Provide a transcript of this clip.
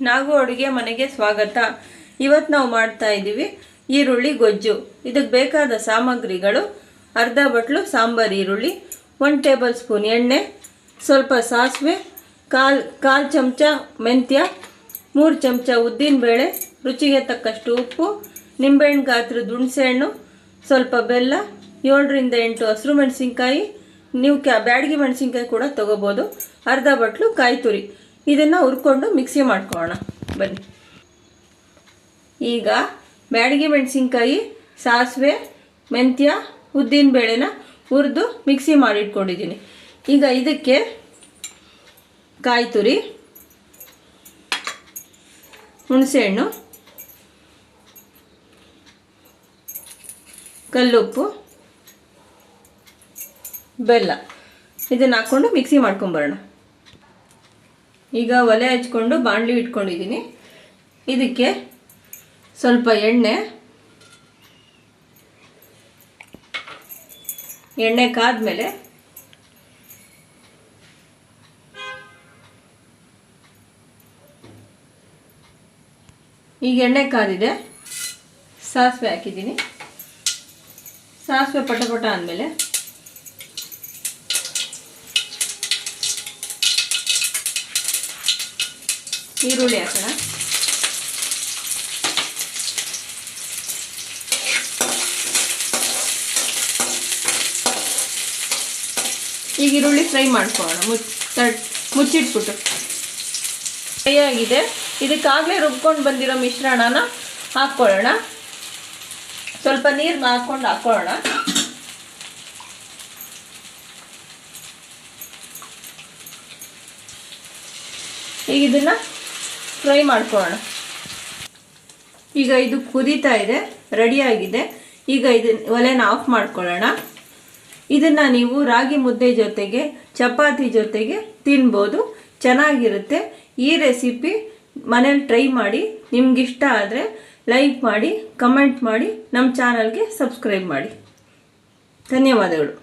ನಾಗು ಅಡುಗೆ ಮನೆಗೆ ಸ್ವಾಗತ. ಇವತ್ತು ನಾವು ಮಾಡ್ತಾ ಇದ್ದೀವಿ ಈರುಳ್ಳಿ ಗೊಜ್ಜು. ಇದಕ್ಕೆ ಬೇಕಾದ ಸಾಮಗ್ರಿಗಳು ಅರ್ಧ ಬಟ್ಲು ಸಾಂಬಾರು ಈರುಳ್ಳಿ, ಒಂದು ಟೇಬಲ್ ಸ್ಪೂನ್ ಎಣ್ಣೆ, ಸ್ವಲ್ಪ ಸಾಸಿವೆ, ಕಾಲು ಕಾಲು ಚಮಚ ಮೆಂತ್ಯ, ಮೂರು ಚಮಚ ಉದ್ದಿನಬೇಳೆ, ರುಚಿಗೆ ತಕ್ಕಷ್ಟು ಉಪ್ಪು, ನಿಂಬೆಹಣ್ಣು ಗಾತ್ರದ ಹುಣಸೆಹಣ್ಣು, ಸ್ವಲ್ಪ ಬೆಲ್ಲ, ಏಳರಿಂದ ಎಂಟು ಹಸಿರು ಮೆಣಸಿನ್ಕಾಯಿ, ನೀವು ಕ್ಯಾ ಬ್ಯಾಡಗಿ ಮೆಣಸಿನ್ಕಾಯಿ ಕೂಡ ತೊಗೋಬೋದು. ಅರ್ಧ ಬಟ್ಲು ಕಾಯಿ ತುರಿ ಇದನ್ನು ಹುರ್ಕೊಂಡು ಮಿಕ್ಸಿ ಮಾಡ್ಕೊಳ್ಳೋಣ. ಬನ್ನಿ. ಈಗ ಬ್ಯಾಡಗಿ ಮೆಣಸಿನ್ಕಾಯಿ, ಸಾಸಿವೆ, ಮೆಂತ್ಯ, ಉದ್ದಿನ ಬೇಳೆನ ಹುರಿದು ಮಿಕ್ಸಿ ಮಾಡಿಟ್ಕೊಂಡಿದ್ದೀನಿ ಈಗ ಇದಕ್ಕೆ ಕಾಯಿ ತುರಿ ಹುಣಸೆಹಣ್ಣು, ಕಲ್ಲುಪ್ಪು, ಬೆಲ್ಲ. ಇದನ್ನು ಹಾಕ್ಕೊಂಡು ಮಿಕ್ಸಿ ಮಾಡ್ಕೊಂಬರೋಣ. ಈಗ ಒಲೆ ಹಚ್ಕೊಂಡು ಬಾಣಲಿ ಇಟ್ಕೊಂಡಿದ್ದೀನಿ. ಇದಕ್ಕೆ ಸ್ವಲ್ಪ ಎಣ್ಣೆ ಎಣ್ಣೆ ಕಾದ್ಮೇಲೆ ಈಗ ಎಣ್ಣೆ ಕಾದಿದೆ. ಸಾಸಿವೆ ಹಾಕಿದ್ದೀನಿ. ಸಾಸಿವೆ ಪಟ ಪಟ ಅಂದಮೇಲೆ ಈರುಳ್ಳಿ ಹಾಕೋಣ. ಈಗ ಈರುಳ್ಳಿ ಫ್ರೈ ಮಾಡ್ಕೊಳ್ಳೋಣ. ಮುಚ್ಚ ಮುಚ್ಚಿಟ್ಬಿಟ್ಟು. ಫ್ರೈ ಆಗಿದೆ. ಇದಕ್ಕಾಗಲೇ ರುಬ್ಕೊಂಡು ಬಂದಿರೋ ಮಿಶ್ರಣನ ಹಾಕ್ಕೊಳ್ಳೋಣ. ಸ್ವಲ್ಪ ನೀರು ಹಾಕ್ಕೊಂಡು ಹಾಕ್ಕೊಳ್ಳೋಣ. ಈಗ ಇದನ್ನು ಫ್ರೈ ಮಾಡ್ಕೊಳ್ಳೋಣ. ಈಗ ಇದು ಕುದೀತಾ ಇದೆ ರೆಡಿಯಾಗಿದೆ ಈಗ ಇದನ್ನ ಒಲೆನ ಆಫ್ ಮಾಡ್ಕೊಳ್ಳೋಣ. ಇದನ್ನು ನೀವು ರಾಗಿ ಮುದ್ದೆ ಜೊತೆಗೆ, ಚಪಾತಿ ಜೊತೆಗೆ ತಿನ್ಬೋದು. ಚೆನ್ನಾಗಿರುತ್ತೆ. ಈ ರೆಸಿಪಿ ಮನೇಲಿ ಟ್ರೈ ಮಾಡಿ, ನಿಮಗಿಷ್ಟ ಆದರೆ ಲೈಕ್ ಮಾಡಿ ಕಮೆಂಟ್ ಮಾಡಿ ನಮ್ಮ ಚಾನಲ್ಗೆ ಸಬ್ಸ್ಕ್ರೈಬ್ ಮಾಡಿ. ಧನ್ಯವಾದಗಳು.